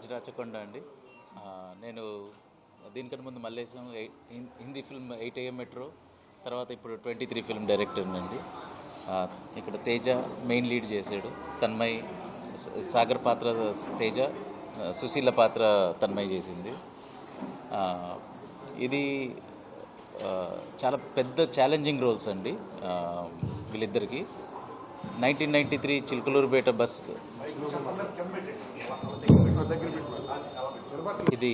రాజ్ రాచకొండ అండి నేను దీనికన్నా ముందు Mallesham Hindi film eight AM metro తర్వాత ఇప్పుడు ట్వంటీ త్రీ ఫిల్మ్ డైరెక్టర్ అండి. ఇక్కడ తేజ మెయిన్ లీడ్ చేశాడు. తన్మయ్ సాగర్ పాత్ర తేజ సుశీల పాత్ర తన్మయ్ చేసింది. ఇది చాలా పెద్ద ఛాలెంజింగ్ రోల్స్ అండి వీళ్ళిద్దరికీ వీళ్ళిద్దరికి. Nineteen ninety three Chilakaluripet bus. ఇది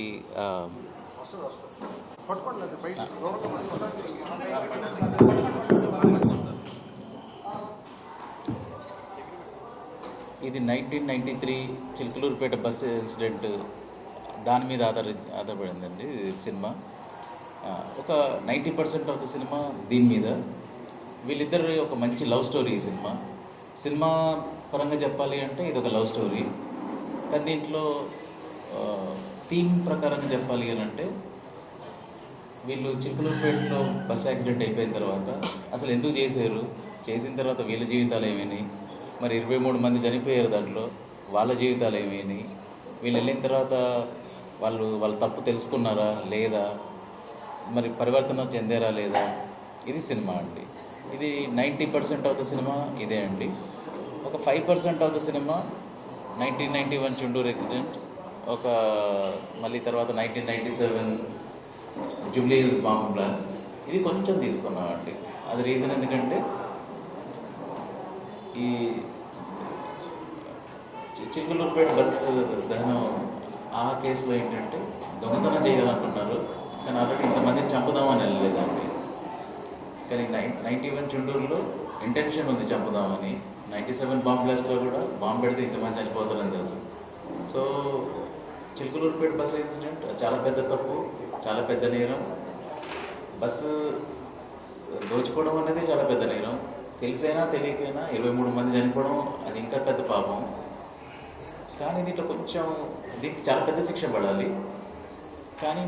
ఇది nineteen ninety three Chilakaluripet bus incident. దాని మీద ఆధార ఆధారపడిందండి సినిమా. ఒక ninety percent of the cinema దీని మీద. వీళ్ళిద్దరు ఒక మంచి లవ్ స్టోరీ సినిమా. సినిమా పరంగా చెప్పాలి అంటే ఇది ఒక లవ్ స్టోరీ. కానీ దీంట్లో థీమ్ ప్రకారంగా చెప్పాలి అని అంటే వీళ్ళు చిలుకలూరుపేటలో బస్ యాక్సిడెంట్ అయిపోయిన తర్వాత అసలు ఎందుకు చేశారు? చేసిన తర్వాత వీళ్ళ జీవితాలు ఏమైనాయి? మరి ఇరవై మూడు మంది చనిపోయారు దాంట్లో వాళ్ళ జీవితాలు ఏమైనాయి? వీళ్ళు వెళ్ళిన తర్వాత వాళ్ళు వాళ్ళ తప్పు తెలుసుకున్నారా? లేదా? మరి పరివర్తన చెందారా లేదా? ఇది సినిమా అండి. ఇది ninety percent of the cinema ఇదే అండి. ఒక five percent of the cinema nineteen ninety one Chunduru accident. ఒక మళ్ళీ తర్వాత nineteen ninety seven Jubilee Hills bomb blast. ఇది కొంచెం తీసుకున్నామండి. అది రీజన్ ఎందుకంటే ఈ చి- బస్సు దహనం ఆ కేసులో ఏంటంటే దొంగతనం చేయాలనుకున్నారు కానీ ఆల్రెడీ ఇంతమంది చంపుదామని వెళ్ళలేదండి. కానీ నైన్ నైంటీ వన్ చుండూరులో ఇంటెన్షన్ ఉంది చంపుదామని. నైంటీ సెవెన్ బాంబ్ బ్లాస్ట్లో కూడా బాంబు పెడితే ఇంతమంది చనిపోతారని తెలుసు. సో చిలుకలూరుపేట బస్ ఇన్సిడెంట్ చాలా పెద్ద తప్పు చాలా పెద్ద నేరం. బస్సు దోచుకోవడం అనేది చాలా పెద్ద నేరం. తెలిసైనా తెలియకైనా ఇరవై మూడు మంది చనిపోవడం అది ఇంకా పెద్ద పాపం. కానీ దీంట్లో కొంచెం దీనికి చాలా పెద్ద శిక్ష పడాలి. కానీ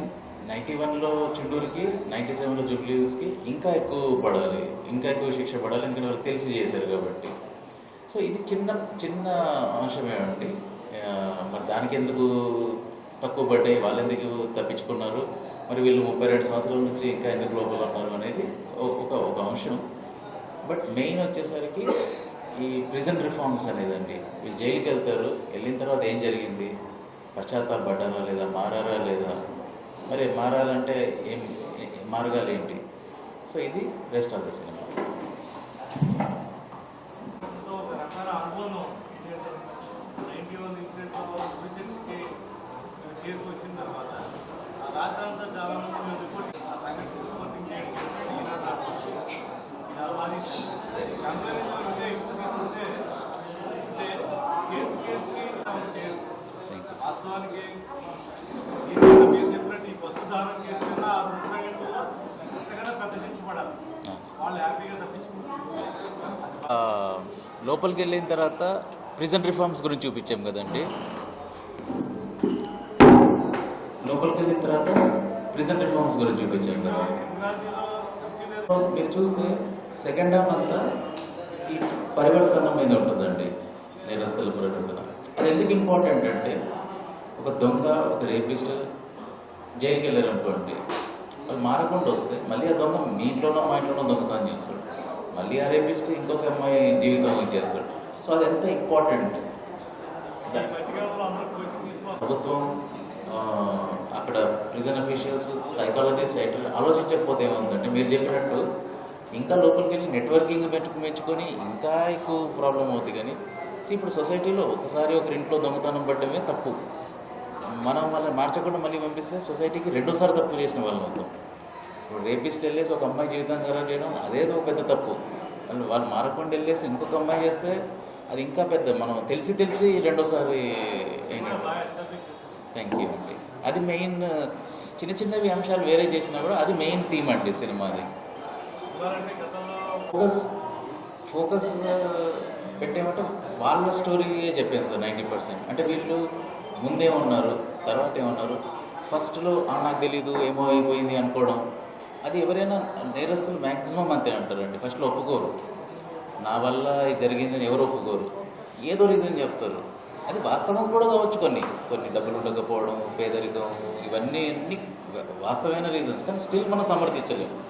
నైంటీ వన్లో చుండూరుకి నైంటీ సెవెన్లో జూబ్లీస్కి ఇంకా ఎక్కువ పడాలి. ఇంకా ఎక్కువ శిక్ష పడాలి ఎందుకంటే వాళ్ళు తెలిసి చేశారు కాబట్టి. సో ఇది చిన్న చిన్న అంశమేమండి మరి దానికి ఎందుకు తక్కువ పడ్డాయి? వాళ్ళు ఎందుకు తప్పించుకున్నారు? మరి వీళ్ళు ముప్పై రెండు సంవత్సరాల నుంచి ఇంకా ఎందుకు లోపల ఉన్నారు అనేది ఒక ఒక అంశం. బట్ మెయిన్ వచ్చేసరికి ఈ ప్రిజన్ రిఫార్మ్స్ అనేదండి. వీళ్ళు జైలుకి వెళ్తారు వెళ్ళిన తర్వాత ఏం జరిగింది? పశ్చాత్తాపడ్డారా లేదా మారారా లేదా? మరి మారాలంటే ఏం మార్గాలు ఏంటి? సో ఇది రెస్ట్ ఆఫ్ ద సినిమా ఒక రకాల అనుభవం నైన్టీ వన్ ఇన్సిడెంట్లో కేసు వచ్చిన తర్వాత రాత్రి అంతా చాలా ఆ సంఘటన కేసుకి వాస్తవానికి ఈ బస్సు సంఘటనలో ఎంతగానో పడాలి వాళ్ళు హ్యాపీగా తప్పించుకుంటారు లోపలికి వెళ్ళిన తర్వాత ప్రిజన్ రిఫార్మ్స్ గురించి చూపించాం కదండి. లోపలికి వెళ్ళిన తర్వాత ప్రిజన్ రిఫార్మ్స్ గురించి చూపించాం కదా. మీరు చూస్తే సెకండ్ హాఫ్ అంతా ఈ పరివర్తన మీద ఉంటుందండి. నేరస్తుల పరివర్తన. అది ఎందుకు ఇంపార్టెంట్ అంటే ఒక దొంగ ఒక రేపిస్ట్ జైలుకి వెళ్ళారు అనుకోండి వాళ్ళు మారకుండా వస్తే మళ్ళీ ఆ దొంగ మీ ఇంట్లోనో మా ఇంట్లోనో దొంగతనం చేస్తాడు. మళ్ళీ ఆ రేపిస్ట్ ఇంకొక అమ్మాయి జీవితం చేస్తాడు. సో అది ఎంత ఇంపార్టెంట్ ప్రభుత్వం అక్కడ ప్రిజన్ అఫీషియల్స్ సైకాలజిస్ట్ సైటర్ ఆలోచించకపోతే ఏముందంటే మీరు చెప్పినట్టు ఇంకా లోపలికి వెళ్ళి నెట్వర్కింగ్ పెట్టుకు మెచ్చుకొని ఇంకా ఎక్కువ ప్రాబ్లం అవుతుంది కానీ ఇప్పుడు సొసైటీలో ఒకసారి ఒకరి ఇంట్లో దొంగతనం పడడమే తప్పు. మనం వాళ్ళని మార్చకుండా మళ్ళీ పంపిస్తే సొసైటీకి రెండోసారి తప్పు చేసిన వాళ్ళం అవుతాం ఇప్పుడు రేపిస్ట్ వెళ్ళేసి ఒక అమ్మాయి జీవితం ఖరాబ్ చేయడం అదేదో పెద్ద తప్పు. వాళ్ళు వాళ్ళు మారకుండా వెళ్ళేసి ఇంకొక అమ్మాయి చేస్తే అది ఇంకా పెద్ద మనం తెలిసి తెలిసి రెండోసారి థ్యాంక్ యూ అండి. అది మెయిన్ చిన్న చిన్నవి అంశాలు వేరే చేసినా కూడా అది మెయిన్ థీమ్ అండి సినిమాది. ఫోకస్ ఫోకస్ పెట్టేమంటే వాళ్ళ స్టోరీయే చెప్పాను సార్ నైంటీ పర్సెంట్ అంటే వీళ్ళు ముందేమన్నారు తర్వాత ఏమన్నారు? ఫస్ట్లో నాకు తెలీదు ఏమో అయిపోయింది అనుకోవడం. అది ఎవరైనా నేరస్తులు మ్యాక్సిమం అంతే అంటారండి. ఫస్ట్లో ఒప్పుకోరు. నా వల్ల ఇది జరిగిందని ఎవరు ఒప్పుకోరు. ఏదో రీజన్ చెప్తారు. అది వాస్తవం కూడా కావచ్చు కొన్ని. కొన్ని డబ్బులు ఉండకపోవడం పేదరికం ఇవన్నీ అన్ని వాస్తవమైన రీజన్స్. కానీ స్టిల్ మనం సమర్థించలేము.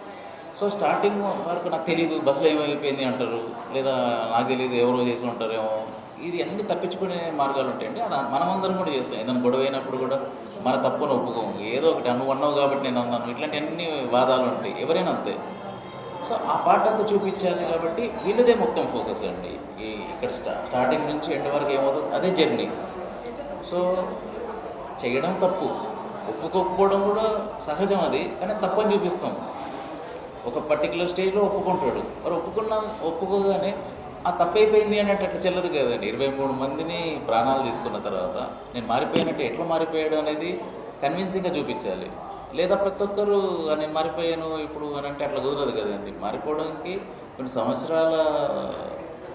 సో స్టార్టింగ్ వరకు నాకు తెలియదు బస్సులో ఏమైపోయింది అంటారు. లేదా నాకు తెలియదు ఎవరో చేసి ఉంటారేమో. ఇది అన్ని తప్పించుకునే మార్గాలు ఉంటాయండి అది మనమందరం కూడా చేస్తాం. ఏదైనా గొడవ అయినప్పుడు కూడా మన తప్పును ఒప్పుకోము. ఏదో ఒకటి నువ్వు అన్నావు కాబట్టి నేను అన్నాను. ఇట్లాంటి అన్ని వాదాలు ఉంటాయి. ఎవరైనా అంతే. సో ఆ పాట అంతా చూపించాలి కాబట్టి వీళ్ళదే మొత్తం ఫోకస్ అండి. ఈ ఇక్కడ స్టార్టింగ్ నుంచి ఎండ్ వరకు ఏమవుతుంది? అదే జర్నీ. సో చేయడం తప్పు. ఒప్పుకోకపోవడం కూడా సహజం అది కానీ తప్పని చూపిస్తాం. ఒక పర్టికులర్ స్టేజ్లో ఒప్పుకుంటాడు. మరి ఒప్పుకున్నాం ఒప్పుకోగానే ఆ తప్పైపోయింది అనేటట్టు అట్లా చెల్లదు కదండి. ఇరవై మూడు మందిని ప్రాణాలు తీసుకున్న తర్వాత నేను మారిపోయినట్టు ఎట్లా మారిపోయాడు అనేది కన్విన్సింగ్గా చూపించాలి. లేదా ప్రతి ఒక్కరు నేను మారిపోయాను ఇప్పుడు అని అంటే అట్లా కుదరదు కదండి. మారిపోవడానికి కొన్ని సంవత్సరాల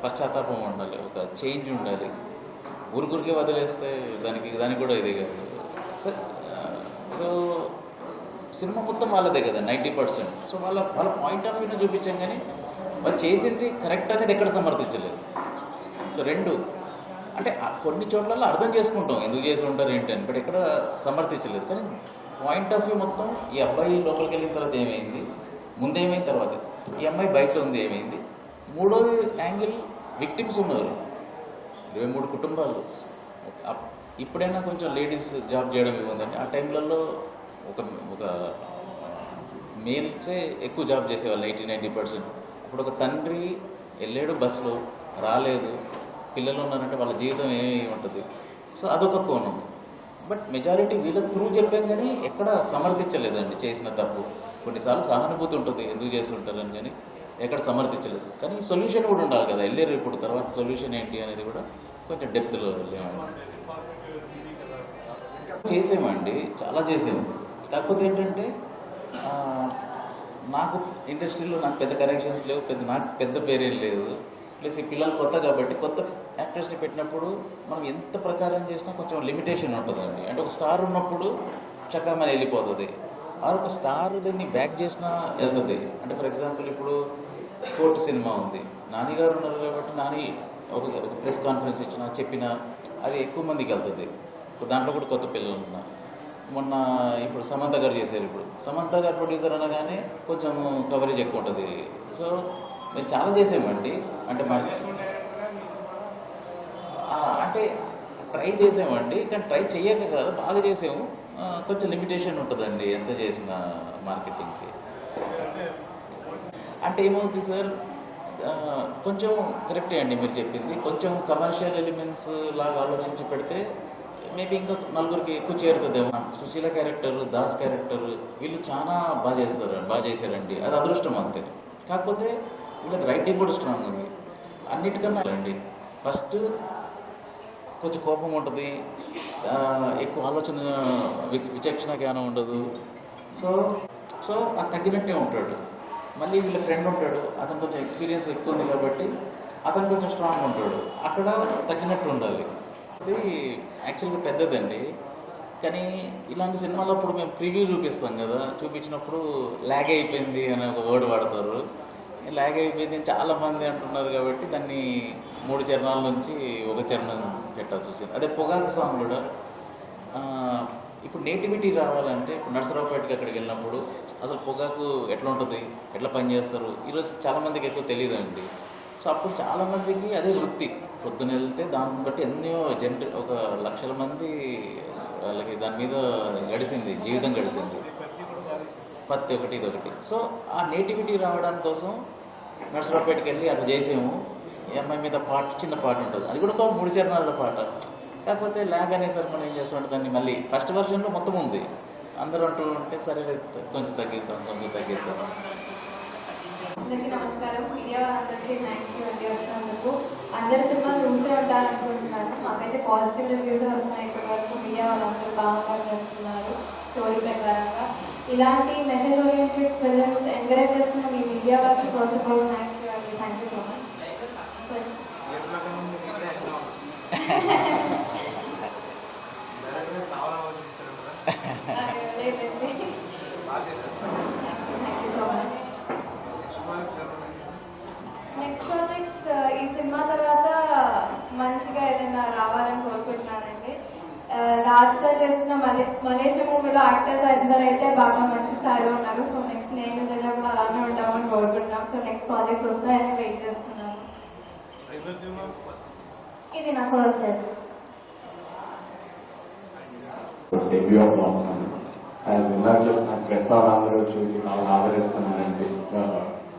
పశ్చాత్తాపం ఉండాలి ఒక చేంజ్ ఉండాలి. ఊరికూరికే వదిలేస్తే దానికి దానికి కూడా ఇదే కాదు సో సో సినిమా మొత్తం వాళ్ళదే కదా నైంటీ పర్సెంట్ సో వాళ్ళ వాళ్ళ పాయింట్ ఆఫ్ వ్యూని చూపించాం కానీ వాళ్ళు చేసింది కరెక్ట్ అనేది ఎక్కడ సమర్థించలేదు. సో రెండు అంటే కొన్ని చోట్ల అర్థం చేసుకుంటాం ఎందుకు చేసి ఉంటారు ఏంటి అని బట్ ఎక్కడ సమర్థించలేదు. కానీ పాయింట్ ఆఫ్ వ్యూ మొత్తం ఈ అబ్బాయి లోపలికి వెళ్ళిన తర్వాత ఏమైంది? ముందేమైంది తర్వాత? ఈ అమ్మాయి బయట ఉంది ఏమైంది? మూడో యాంగిల్ విక్టిమ్స్ ఉన్నారు. ఇరవై మూడు కుటుంబాలు. అప్- ఇప్పుడైనా కొంచెం లేడీస్ జాబ్ చేయడం ఇవ్వండి ఆ టైంలలో ఒక ఒక మేల్సే ఎక్కువ జాబ్ చేసేవాళ్ళు ఎయిటీ నైంటీ పర్సెంట్. అప్పుడు ఒక తండ్రి వెళ్ళాడు బస్సులో రాలేదు పిల్లలు ఉన్నారంటే వాళ్ళ జీవితం ఏమి ఉంటుంది. సో అదొక కోణం. బట్ మెజారిటీ వీళ్ళకి త్రూ చెప్పాం కానీ ఎక్కడ సమర్థించలేదండి చేసిన తప్పు. కొన్నిసార్లు సహానుభూతి ఉంటుంది ఎందుకు చేసి ఉంటారని కానీ ఎక్కడ సమర్థించలేదు. కానీ సొల్యూషన్ కూడా ఉండాలి కదా వెళ్ళారు ఇప్పుడు తర్వాత సొల్యూషన్ ఏంటి అనేది కూడా కొంచెం డెప్త్లో వెళ్ళాము చేసేవండి చాలా చేసాము కాకపోతే ఏంటంటే నాకు ఇండస్ట్రీలో నాకు పెద్ద కనెక్షన్స్ లేవు పెద్ద నాకు పెద్ద పేరేం లేదు. ప్లస్ ఈ పిల్లలు కొత్త కాబట్టి కొత్త యాక్టర్స్ని పెట్టినప్పుడు మనం ఎంత ప్రచారం చేసినా కొంచెం లిమిటేషన్ ఉంటుందండి. అంటే ఒక స్టార్ ఉన్నప్పుడు చక్కగా మన వెళ్ళిపోతుంది. ఆ ఒక స్టార్ దీన్ని బ్యాక్ చేసినా వెళ్తుంది అంటే ఫర్ ఎగ్జాంపుల్ ఇప్పుడు కోర్టు సినిమా ఉంది. నాని గారు ఉన్నారు కాబట్టి నాని ఒక ఒక ప్రెస్ కాన్ఫరెన్స్ ఇచ్చినా చెప్పినా అది ఎక్కువ మందికి వెళ్తుంది. దాంట్లో కూడా కొత్త పిల్లలు ఉన్నారు. మొన్న ఇప్పుడు సమంత గారు చేశారు ఇప్పుడు. సమంత గారు ప్రొడ్యూసర్ అనగానే కొంచెం కవరేజ్ ఎక్కువ ఉంటుంది. సో మేము చాలా చేసామండి. అంటే మా అంటే ట్రై చేసామండి. కానీ ట్రై చేయక కాదు బాగా చేసాము. కొంచెం లిమిటేషన్ ఉంటుందండి ఎంత చేసిన మార్కెటింగ్కి అంటే ఏమవుతుంది సార్? కొంచెం కరెక్టే అండి మీరు చెప్పింది. కొంచెం కమర్షియల్ ఎలిమెంట్స్ లాగా ఆలోచించి పెడితే మేబీ ఇంకా నలుగురికి ఎక్కువ చేరుతుందేమో. సుశీల క్యారెక్టర్ దాస్ క్యారెక్టర్ వీళ్ళు చాలా బాగా చేస్తారు బాగా చేశారండి. అది అదృష్టం అంతే. కాకపోతే వీళ్ళకి రైటింగ్ కూడా స్ట్రాంగ్ ఉంది అన్నిటికన్నా అండి. ఫస్ట్ కొంచెం కోపం ఉంటుంది. ఎక్కువ ఆలోచన విచక్షణ జ్ఞానం ఉండదు. సో సో అది తగ్గినట్టే ఉంటాడు. మళ్ళీ వీళ్ళ ఫ్రెండ్ ఉంటాడు. అతను కొంచెం ఎక్స్పీరియన్స్ ఎక్కువ ఉంది కాబట్టి అతను కొంచెం స్ట్రాంగ్ ఉంటాడు. అక్కడ తగ్గినట్టు ఉండాలి. అది యాక్చువల్గా పెద్దదండి. కానీ ఇలాంటి సినిమాలో అప్పుడు మేము ప్రివ్యూ చూపిస్తాం కదా. చూపించినప్పుడు ల్యాగ్ అయిపోయింది అనే ఒక వర్డ్ వాడతారు. ల్యాగ్ అయిపోయింది అని అంటున్నారు కాబట్టి దాన్ని మూడు చరణాల నుంచి ఒక చరణం పెట్టాల్సి వచ్చింది. అదే పొగాకు సాంగ్ కూడా. ఇప్పుడు నేటివిటీ రావాలంటే ఇప్పుడు నర్సరావుపేటకి అక్కడికి వెళ్ళినప్పుడు అసలు పొగాకు ఎట్లా ఉంటుంది? ఎట్లా పనిచేస్తారు? ఈరోజు చాలామందికి ఎక్కువ తెలియదు అండి సో అప్పుడు చాలామందికి అదే వృత్తి. పొద్దున వెళ్తే దాన్ని బట్టి ఎన్నో జనరే ఒక లక్షల మంది వాళ్ళకి దాని మీద గడిచింది జీవితం గడిచింది పత్తి ఒకటి ఇది ఒకటి. సో ఆ నేటివిటీ రావడానికి కోసం నర్సరావుపేటకి వెళ్ళి అట్లా చేసాము. ఈ అమ్మాయి మీద పాట చిన్న పాట ఉంటుంది. అది కూడా ఒక మూడు చరణాల పాట. కాకపోతే ల్యాగ్ అనేసరికి మనం ఏం చేస్తామంటే దాన్ని మళ్ళీ ఫస్ట్ వర్షన్లో మొత్తం ఉంది. అందరూ అంటూ ఉంటే సరే కొంచెం తగ్గిద్దాం కొంచెం తగ్గిద్దాం. అందరికీ నమస్కారం. మీడియా వాళ్ళందరికీ థ్యాంక్ యూ అండి వచ్చినందుకు. అందరి సినిమా చూసే ఉంటారు అనుకుంటున్నాను మాకైతే పాజిటివ్ రివ్యూస్ వస్తున్నాయి ఇప్పటి వరకు. మీడియా వాళ్ళందరూ బాగా చెప్తున్నారు స్టోరీ ప్రకారంగా. ఇలాంటి మెసేజ్ ఓరియంటెడ్ ఫిలిమ్స్ ఎంకరేజ్ చేస్తున్న మీ మీడియా వాళ్ళకి first of all thank you అండి. Thank you so much next projects uh, ఈ సినిమా తర్వాత మంచిగా ఏదైనా రావాలని కోరుకుంటున్నానండి. Uh, రాజ్ రాజా చేసిన మలేషి మూవీలో యాక్టర్స్ అందరూ అయితే బాగా మంచి స్థాయిలో ఉన్నారు. సో నెక్స్ట్ నేను దగ్గర కూడా అలానే ఉంటామని కోరుకుంటున్నాం. సో నెక్స్ట్ ప్రాజెక్ట్స్ వస్తాయని వెయిట్ చేస్తున్నాను. ఇది నా first time debut of long చెప్పిన ప్రెస్ చూసి వాళ్ళు ఆదరిస్తున్నారండి.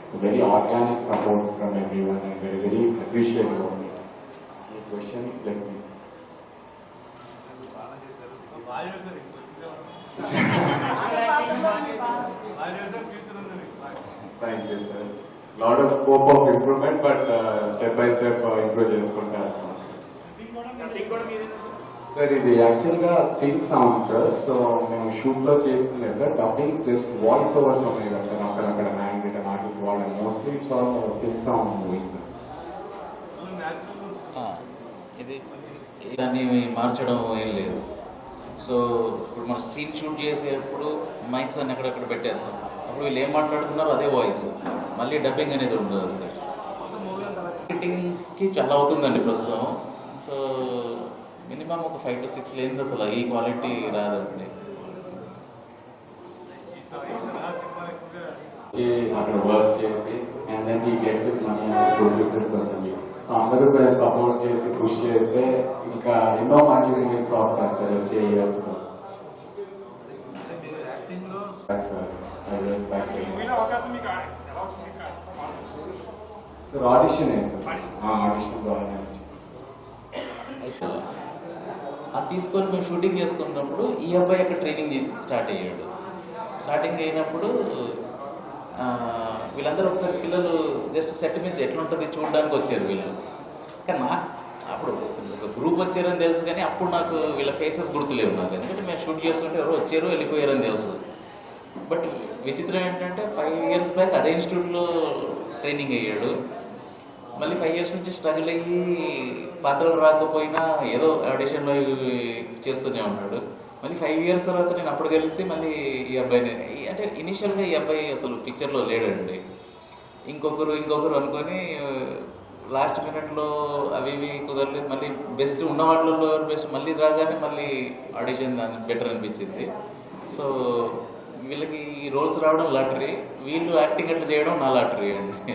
It's very organic support from everyone and very very appreciate ఈ క్వశ్చన్స్ లైక్ బాగా చేశారు బాగా చేశారు ఫ్యూచర్ ఉంది మీకు బాగా. Thank you sir lot of scope of improvement but step by step improve చేసుకుంటారు సార్ ఇది యాక్చువల్గా సింగ్ సాంగ్ సార్ సో మేము షూట్లో చేస్తున్నాయి sir dubbing just voice overs ఉన్నాయి కదా సార్ అక్కడక్కడ hang mostly it's all sync sound sir ఇది దాన్ని మార్చడం ఏం లేదు. సో ఇప్పుడు మనం సీన్ షూట్ చేసేటప్పుడు మైక్స్ అన్ని అక్కడక్కడ పెట్టేస్తాం. అప్పుడు వీళ్ళు ఏం మాట్లాడుతున్నారో అదే వాయిస్ మళ్ళీ డబ్బింగ్ అనేది ఉండదు సార్ ఎడిటింగ్కి చాలా అవుతుందండి ప్రస్తుతం. సో మినిమం ఒక ఫైవ్ టు సిక్స్ లేనిది అసలు ఈ క్వాలిటీ రాదండి ఈ స- ఈ తరహా సినిమాలు ఎక్కువగా అక్కడ వర్క్ చేసి అండ్ దెన్ ఈ గెట్ విత్ మనీ అని ప్రొడ్యూసర్స్ సో అందరూ సపోర్ట్ చేసి పుష్ చేస్తే ఇంకా ఎన్నో మంచి మూవీస్ వస్తారు సార్ వచ్చే years sir audition sir audition అయితే అది తీసుకొని మేము షూటింగ్ చేసుకున్నప్పుడు ఈ అబ్బాయి అక్కడ ట్రైనింగ్ స్టార్ట్ అయ్యాడు. స్టార్టింగ్ అయినప్పుడు వీళ్ళందరూ ఒకసారి పిల్లలు జస్ట్ సెట్ మీద ఎట్లుంటుంది చూడడానికి వచ్చారు వీళ్ళు. కానీ నాకు అప్పుడు ఒక గ్రూప్ వచ్చారని తెలుసు కానీ అప్పుడు నాకు వీళ్ళ ఫేసెస్ గుర్తులేవు నాకు. ఎందుకంటే మేము షూట్ చేస్తుంటే ఎవరో వచ్చారు వెళ్ళిపోయారని తెలుసు. బట్ విచిత్రం ఏంటంటే ఫైవ్ ఇయర్స్ బ్యాక్ అదే ఇన్స్టిట్యూట్లో ట్రైనింగ్ అయ్యాడు. మళ్ళీ ఫైవ్ ఇయర్స్ నుంచి స్ట్రగుల్ అయ్యి పాత్రలు రాకపోయినా ఏదో ఆడిషన్లో చేస్తూనే ఉన్నాడు. మళ్ళీ ఫైవ్ ఇయర్స్ తర్వాత నేను అప్పుడు కలిసి మళ్ళీ ఈ అబ్బాయిని ఈ- అంటే ఇనిషియల్గా ఈ అబ్బాయి అసలు పిక్చర్లో లేడండి. ఇంకొకరు ఇంకొకరు అనుకొని uh, లాస్ట్ మినిట్లో అవి ఇవి కుదరలేదు. మళ్ళీ బెస్ట్ ఉన్న వాటిలో బెస్ట్ మళ్ళీ రాగానే మళ్ళీ ఆడిషన్ బెటర్ అనిపించింది. సో వీళ్ళకి ఈ రోల్స్ రావడం లాటరీ వీళ్ళు యాక్టింగ్ అట్లా చేయడం నా లాటరీ అండి.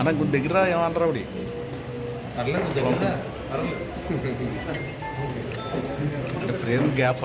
అన్న కొద్ది దగ్గర ఏమంటారు ఆవిడ? పర్లేదు దగ్గర ఫ్రేమ్ గ్యాప్